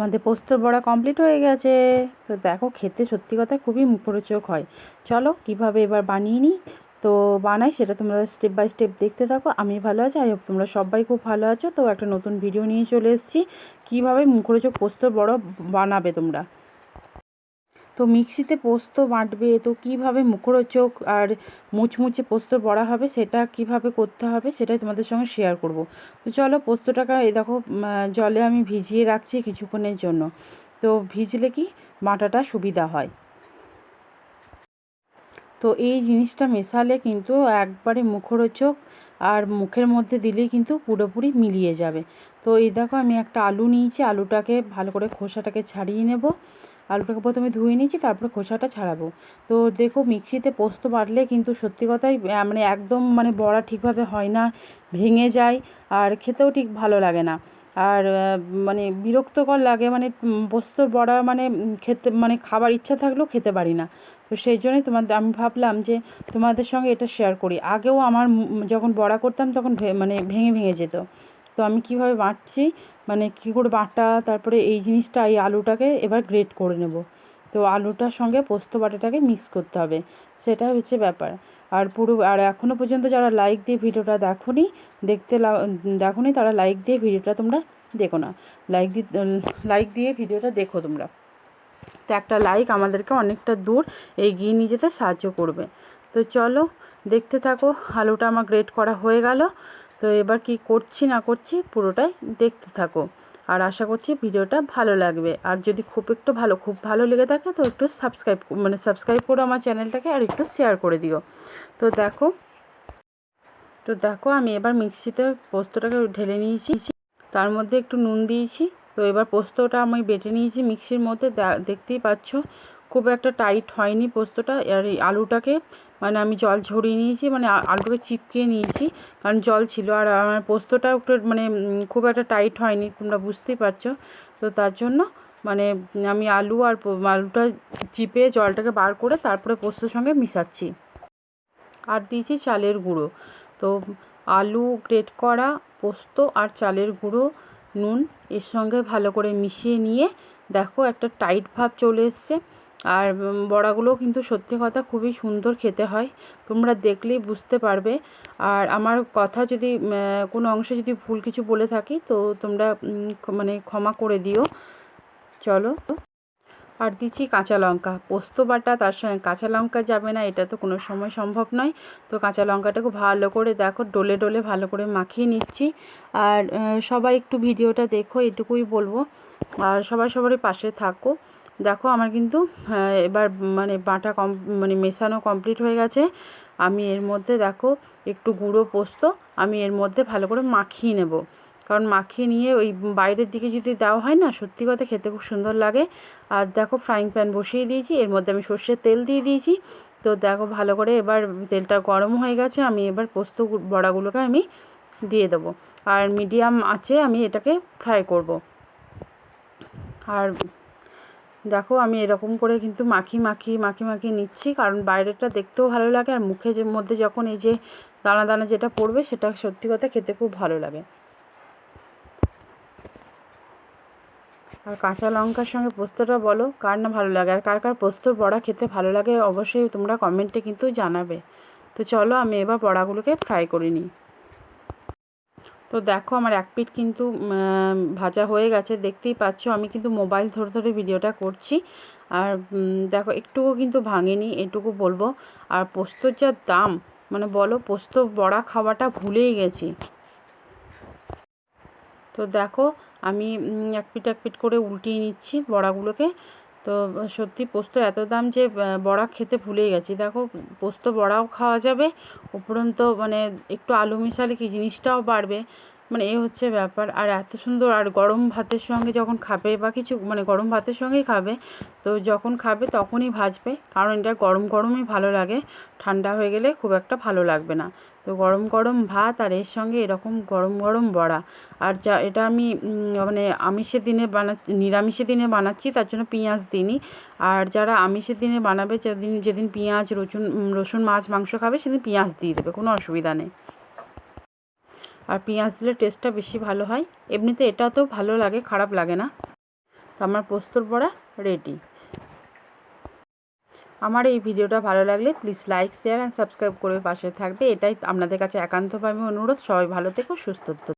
আমাদের পোস্তর বড়া কমপ্লিট হয়ে গেছে। তো দেখো, খেতে সত্যি কথা খুবই মুখরোচক হয়। চলো, কীভাবে এবার বানিয়ে নিই? তো বানাই, সেটা তোমরা স্টেপ বাই স্টেপ দেখতে থাকো। আমি ভালো আছি, আই হোপ তোমরা সবাই খুব ভালো আছো। তো একটা নতুন ভিডিও নিয়ে চলে এসেছি। কীভাবে মুখরোচক পোস্তর বড়া বানাবে তোমরা? তো মিক্সিতে পোস্ত বাঁটবে, তো কীভাবে মুখরোচক আর মুচমুচে পোস্ত বড়া হবে সেটা কীভাবে করতে হবে সেটাই তোমাদের সঙ্গে শেয়ার করব। তো চলো পোস্তটাকে এই দেখো জলে আমি ভিজিয়ে রাখছি কিছুক্ষণের জন্য। তো ভিজলে কি? বাটাটা সুবিধা হয়। তো এই জিনিসটা মেশালে কিন্তু একবারে মুখরোচক আর মুখের মধ্যে দিলেই কিন্তু পুরোপুরি মিলিয়ে যাবে। তো এই দেখো আমি একটা আলু নিয়েছি, আলুটাকে ভালো করে খোসাটাকে ছাড়িয়ে নেব। আলুটাকে প্রথমে ধুয়ে নিয়েছি, তারপরে খোসাটা ছাড়াবো। তো দেখো, মিক্সিতে পোস্ত বাটলে কিন্তু সত্যি কথাই মানে একদম মানে বড়া ঠিকভাবে হয় না, ভেঙে যায় আর খেতেও ঠিক ভালো লাগে না। আর মানে বিরক্তকর লাগে মানে পোস্ত বড়া মানে খেতে মানে খাবার ইচ্ছা থাকলেও খেতে পারি না। তো সেই জন্যই তোমাদের আমি ভাবলাম যে তোমাদের সঙ্গে এটা শেয়ার করি। আগেও আমার যখন বড়া করতাম তখন মানে ভেঙে ভেঙে যেত। তো আমি কীভাবে বাটছি? মানে কী করে বাটা? তারপরে এই জিনিসটা, এই আলুটাকে এবার গ্রেট করে নেব। তো আলুটার সঙ্গে পোস্ত বাটাটাকে মিক্স করতে হবে। সেটা হচ্ছে ব্যাপার। আর পুরো, আর এখনও পর্যন্ত যারা লাইক দিয়ে ভিডিওটা দেখোনি, দেখতে দেখোনি তারা লাইক দিয়ে ভিডিওটা তোমরা দেখো না। লাইক দিয়ে লাইক দিয়ে ভিডিওটা দেখো তোমরা। তো একটা লাইক আমাদেরকে অনেকটা দূর এগিয়ে নিয়ে যেতে সাহায্য করবে। তো চলো, দেখতে থাকো, আলুটা আমার গ্রেট করা হয়ে গেল। তো এবার কি করছি না করছি পুরোটাই দেখতে থাকো। আর আশা করছি ভিডিওটা ভালো লাগবে। আর যদি খুব একটু ভালো, খুব ভালো লেগে থাকে তো একটু সাবস্ক্রাইব মানে সাবস্ক্রাইব করো আমার চ্যানেলটাকে আর একটু শেয়ার করে দিও। তো দেখো তো দেখো আমি এবার মিক্সিতে পোস্তটাকে ঢেলে নিয়েছি। তার মধ্যে একটু নুন দিয়েছি। তো এবার পোস্তটা আমি বেটে নিয়েছি মিক্সির মধ্যে। দেখতেই পাচ্ছ খুব একটা টাইট হয়নি পোস্তটা। আর এই আলুটাকে মানে আমি জল ঝরিয়ে নিয়েছি মানে আলুটাকে চিপকে নিয়েছি, কারণ জল ছিল। আর আমার পোস্তটা একটু মানে খুব একটা টাইট হয়নি, তোমরা বুঝতেই পারছ। তো তার জন্য মানে আমি আলু আর আলুটা চিপে জলটাকে বার করে তারপরে পোস্তর সঙ্গে মিশাচ্ছি। আর দিয়েছি চালের গুঁড়ো। তো আলু গ্রেট করা পোস্ত আর চালের গুঁড়ো, নুন, এর সঙ্গে ভালো করে মিশিয়ে নিয়ে দেখো একটা টাইট ভাব চলে এসছে। আর বড়াগুলোও কিন্তু সত্যি কথা খুবই সুন্দর খেতে হয়। তোমরা দেখলেই বুঝতে পারবে। আর আমার কথা যদি কোনো অংশে যদি ভুল কিছু বলে থাকি, তো তোমরা মানে ক্ষমা করে দিও। চলো। আর দিচ্ছি কাঁচা লঙ্কা। পোস্ত বাটা তার সঙ্গে কাঁচা লঙ্কা যাবে না, এটা তো কোনো সময় সম্ভব নয়। তো কাঁচা লঙ্কাটাকে ভালো করে দেখো, ডলে ডলে ভালো করে মাখিয়ে নিচ্ছি। আর সবাই একটু ভিডিওটা দেখো, এটুকুই বলব। আর সবাই সবারই পাশে থাকো। দেখো আমার কিন্তু এবার মানে বাটা কম মানে মেশানো কমপ্লিট হয়ে গেছে। আমি এর মধ্যে দেখো একটু গুঁড়ো পোস্ত, আমি এর মধ্যে ভালো করে মাখিয়ে নেব। কারণ মাখিয়ে নিয়ে ওই বাইরের দিকে যদি দেওয়া হয় না, সত্যি কথা খেতে খুব সুন্দর লাগে। আর দেখো ফ্রাইং প্যান বসিয়ে দিয়েছি, এর মধ্যে আমি সর্ষের তেল দিয়ে দিয়েছি। তো দেখো ভালো করে এবার তেলটা গরম হয়ে গেছে, আমি এবার পোস্ত বড়াগুলোকে আমি দিয়ে দেবো। আর মিডিয়াম আছে, আমি এটাকে ফ্রাই করব। আর দেখো, আমি এরকম করে কিন্তু মাখি মাখি মাখি মাখি নিচ্ছি। কারণ বাইরেটা দেখতেও ভালো লাগে আর মুখের মধ্যে যখন এই যে দানা দানা যেটা পড়বে, সেটা সত্যি কথা খেতে খুব ভালো লাগে। আর কাঁচা লঙ্কার সঙ্গে পোস্তটা বলো, কার না ভালো লাগে? আর কার কার পোস্তর বড়া খেতে ভালো লাগে, অবশ্যই তোমরা কমেন্টে কিন্তু জানাবে। তো চলো, আমি এবার বড়াগুলোকে ফ্রাই করে নিই। তো দেখো আমার এক পিঠ কিন্তু ভাজা হয়ে গেছে, দেখতেই পাচ্ছ। আমি কিন্তু মোবাইল ধরে ধরে ভিডিওটা করছি। আর দেখো, একটুকু কিন্তু ভাঙেনি, এটুকু বলব। আর পোস্তর যা দাম মানে বলো, পোস্ত বড়া খাওয়াটা ভুলেই গেছি। তো দেখো, আমি এক পিঠ এক পিঠ করে উল্টিয়ে নিচ্ছি বড়াগুলোকে। তো, সত্যি পোস্ত এত দাম যে বড়া খেতে ভুলেই গেছি। দেখো, পোস্ত বড়াও খাওয়া যাবে, উপরন্তু মানে একটু আলু মেশালে কি জিনিসটাও বাড়বে। মানে এ হচ্ছে ব্যাপার। আর এত সুন্দর, আর গরম ভাতের সঙ্গে যখন খাবে বা কিছু মানে গরম ভাতের সঙ্গেই খাবে, তো যখন খাবে তখনই ভাজবে। কারণ এটা গরম গরমই ভালো লাগে, ঠান্ডা হয়ে গেলে খুব একটা ভালো লাগবে না। তো গরম গরম ভাত আর এর সঙ্গে এরকম গরম গরম বড়া। আর যা, এটা আমি মানে আমিষের দিনে বানা, নিরামিষের দিনে বানাচ্ছি, তার জন্য পেঁয়াজ দিইনি। আর যারা আমিষের দিনে বানাবে, যেদিন যেদিন পেঁয়াজ রসুন রসুন, মাছ, মাংস খাবে, সেদিন পেঁয়াজ দিয়ে দেবে, কোনো অসুবিধা নেই। আর পেঁয়াজ দিলে টেস্টটা বেশি ভালো হয়। এমনিতে এটাতেও ভালো লাগে, খারাপ লাগে না। তো আমার পোস্তর বড়া রেডি আমার এই ভিডিওটা ভালো লাগলে please like share and subscribe করে পাশে থাকবে। এটাই আপনাদের কাছে একান্তভাবে অনুরোধ। সবাই ভালো থেকো, সুস্থ